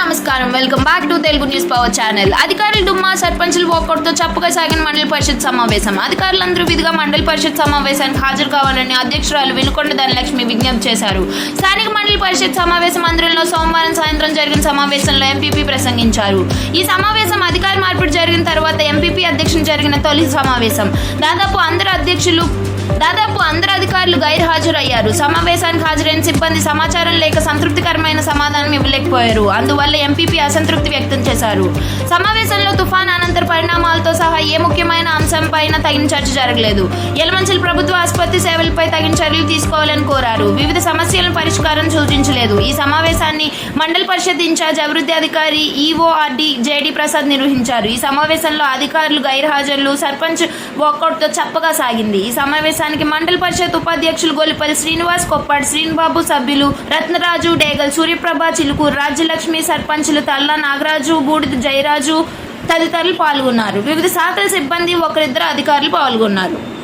నమస్కారం. Welcome back to Telugu news power channel అధికారులు డుమ్మా సర్పంచులు ఒక్కడితో చప్పుగా సాగిన మండలి పరిషత్ సమావేశం. అధికారులందరూ విధిగా మండలి పరిషత్ సమావేశానికి హాజరు కావాలని అధ్యక్షురాలు వినుకొండ ధనలక్ష్మి విజ్ఞప్తి చేశారు. స్థానిక మండలి పరిషత్ సమావేశం మందిరంలో సోమవారం సాయంత్రం జరిగిన సమావేశంలో ఎంపీపీ ప్రసంగించారు. ఈ సమావేశం అధికార మార్పిడి జరిగిన తర్వాత ఎంపీపీ అధ్యక్షుడు జరిగిన తొలి సమావేశం. దాదాపు అందరు అధ్యక్షులు దాదాపు అందరు అధికారులు గైర్హాజరయ్యారు. సమావేశానికి హాజరైన సిబ్బంది సమాచారం లేక సంతృప్తికరమైన సమాధానం ఇవ్వలేకపోయారు. అందువల్ల ఎంపీపీ అసంతృప్తి వ్యక్తం చేశారు. సమావేశంలో తుఫాన్ అనంతర పరిణామాలతో సహా ఏ ముఖ్యమైన అంశంపైన తగిన చర్చ జరగలేదు. యలమంచిలి ప్రభుత్వ ఆసుపత్రి సేవలపై తగిన చర్యలు తీసుకోవాలని కోరారు. వివిధ సమస్యలను పరిష్కారం సూచించలేదు. ఈ సమావేశాన్ని మండల పరిషత్ ఇన్ఛార్జ్ అభివృద్ధి అధికారి ఈఓఆర్డి జేడి ప్రసాద్ నిర్వహించారు. ఈ సమావేశంలో అధికారులు గైర్హాజరులు సర్పంచ్ వాకౌట్తో చప్పగా సాగింది. ఈ సమావేశానికి మండల పరిషత్ ఉపాధ్యక్షులు గొల్లిపల్లి శ్రీనివాస్ కొప్పాడు శ్రీనిబాబు సభ్యులు రత్నరాజు డేగల్ సూర్యప్రభ చిలుకూరు రాజ్యలక్ష్మి సర్పంచులు తల్లా నాగరాజు బూడిద జయరాజు తదితరులు పాల్గొన్నారు. వివిధ శాఖల సిబ్బంది ఒకరిద్దరు అధికారులు పాల్గొన్నారు.